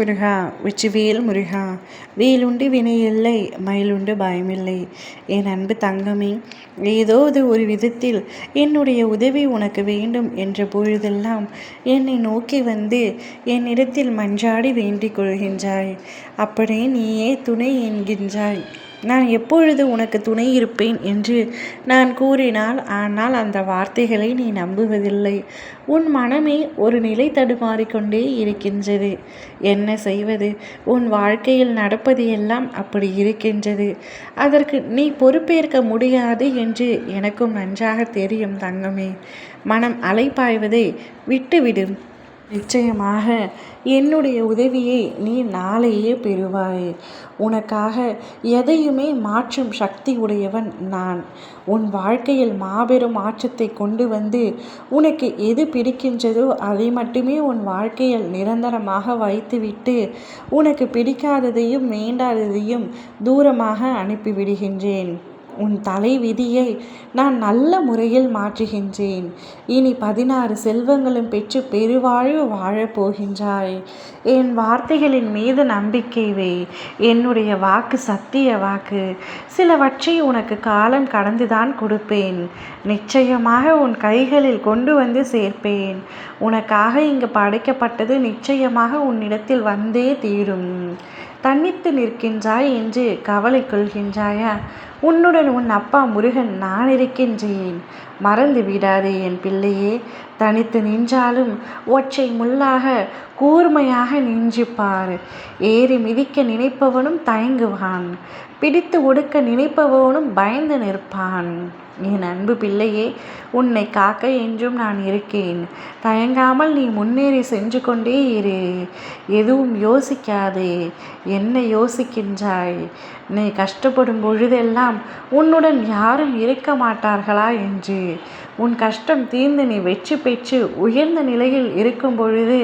முருகா வெற்றிவேல் முருகா வேலுண்டு வினையில்லை மயிலுண்டு பயமில்லை. என் அன்பு தங்கமே ஏதோது ஒரு விதத்தில் என்னுடைய உதவி உனக்கு வேண்டும் என்ற பொழுதெல்லாம் என்னை நோக்கி வந்து என்னிடத்தில் மஞ்சாடி வேண்டிக் கொள்கின்றாய். அப்படியே நீயே துணை என்கின்றாய். நான் எப்பொழுது உனக்கு துணை இருப்பேன்? என்று நான் கூறினால் ஆனால் அந்த வார்த்தைகளை நீ நம்புவதில்லை. உன் மனமே ஒரு நிலை தடுமாறிக்கொண்டே இருக்கின்றது. என்ன செய்வது? உன் வாழ்க்கையில் நடப்பது எல்லாம் அப்படி இருக்கின்றது. அதற்கு நீ பொறுப்பேற்க முடியாது என்று எனக்கும் நன்றாக தெரியும் தங்கமே. மனம் அலைப்பாய்வதை விட்டுவிடும் நிச்சயமாக என்னுடைய உதவியை நீ நாளையே பெறுவாய். உனக்காக எதையுமே மாற்றும் சக்தி உடையவன் நான். உன் வாழ்க்கையில் மாபெரும் மாற்றத்தை கொண்டு வந்து உனக்கு எது பிடிக்கின்றதோ அதை மட்டுமே உன் வாழ்க்கையில் நிரந்தரமாக வைத்துவிட்டு உனக்கு பிடிக்காததையும் வேண்டாததையும் தூரமாக அனுப்பிவிடுகின்றேன். உன் தலைவிதியை நான் நல்ல முறையில் மாற்றுகின்றேன். இனி பதினாறு செல்வங்களும் பெற்று பெருவாழ்வு வாழப்போகின்றாய் என் வார்த்தைகளின் மீது நம்பிக்கை வை. என்னுடைய வாக்கு சத்திய வாக்கு. சிலவற்றை உனக்கு காலம் கடந்துதான் கொடுப்பேன். நிச்சயமாக உன் கைகளில் கொண்டு வந்து சேர்ப்பேன். உனக்காக இங்கு படைக்கப்பட்டது நிச்சயமாக உன்னிடத்தில் வந்தே தீரும். தன்னித்து நிற்கின்றாய் என்று கவலை கொள்கின்றாயா? உன்னுடன் உன் அப்பா முருகன் நான் இருக்கின்றேன். மறந்து விடாதே என் பிள்ளையே. தனித்து நின்றாலும் ஒற்றை முள்ளாக கூர்மையாக நின்று பார். ஏறி மிதிக்க நினைப்பவனும் தயங்குவான். பிடித்து ஒடுக்க நினைப்பவனும் பயந்து நிற்பான். என் அன்பு பிள்ளையே உன்னை காக்க என்றும் நான் இருக்கேன். தயங்காமல் நீ முன்னேறி சென்று கொண்டே இரு. எதுவும் யோசிக்காதே. என்ன யோசிக்கின்றாய்? நீ கஷ்டப்படும் பொழுதெல்லாம் உன்னுடன் யாரும் இருக்க மாட்டார்களா என்று. உன் கஷ்டம் தீர்ந்து நீ வெற்றி பெற்று உயர்ந்த நிலையில் இருக்கும் பொழுது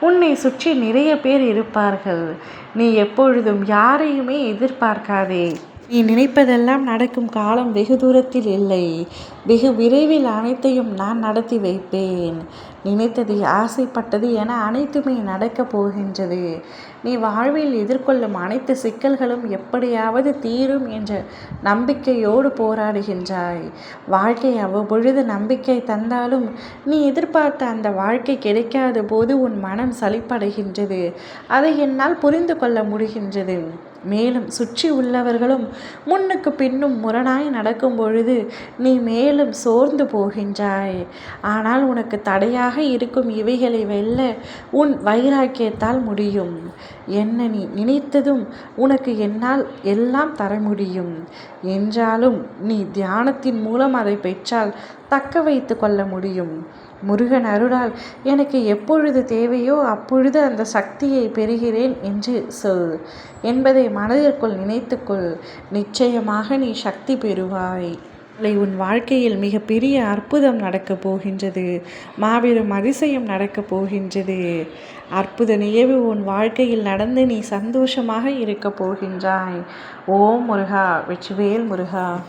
உன்னை சுற்றி நிறைய பேர் இருப்பார்கள். நீ எப்பொழுதும் யாரையுமே எதிர்பார்க்காதே. நீ நினைப்பதெல்லாம் நடக்கும் காலம் வெகு தூரத்தில் இல்லை. வெகு விரைவில் அனைத்தையும் நான் நடத்தி வைப்பேன். நினைத்தது ஆசைப்பட்டது என அனைத்துமே நடக்கப் போகின்றது. நீ வாழ்வில் எதிர்கொள்ளும் அனைத்து சிக்கல்களும் எப்படியாவது தீரும் என்ற நம்பிக்கையோடு போராடுகின்றாய். வாழ்க்கை அவ்வப்பொழுது நம்பிக்கை தந்தாலும் நீ எதிர்பார்த்த அந்த வாழ்க்கை கிடைக்காத போது உன் மனம் சலிப்படைகின்றது. அதை என்னால் புரிந்து கொள்ள முடிகின்றது. மேலும் சுற்றி உள்ளவர்களும் முன்னுக்கு பின்னும் முரணாய் நடக்கும் பொழுது நீ மேலும் சோர்ந்து போகின்றாய். ஆனால் உனக்கு தடையாக இருக்கும் இவைகளை வெல்ல உன் வைராக்கியத்தால் முடியும். என்ன நீ நினைத்ததும் உனக்கு என்னால் எல்லாம் தர முடியும். என்றாலும் நீ தியானத்தின் மூலம் அதை பெற்றால் தக்க வைத்து கொள்ள முடியும். முருகன் அருளால் எனக்கு எப்பொழுது தேவையோ அப்பொழுது அந்த சக்தியை பெறுகிறேன் என்று சொல். என்பதை மனதிற்குள் நினைத்துக்கொள். நிச்சயமாக நீ சக்தி பெறுவாய். உன் வாழ்க்கையில் மிகப்பெரிய அற்புதம் நடக்கப் போகின்றது. மாபெரும் அதிசயம் நடக்கப் போகின்றது. அற்புத நிகழ்வு உன் வாழ்க்கையில் நடந்து நீ சந்தோஷமாக இருக்கப் போகின்றாய். ஓம் முருகா வெற்றிவேல் முருகா.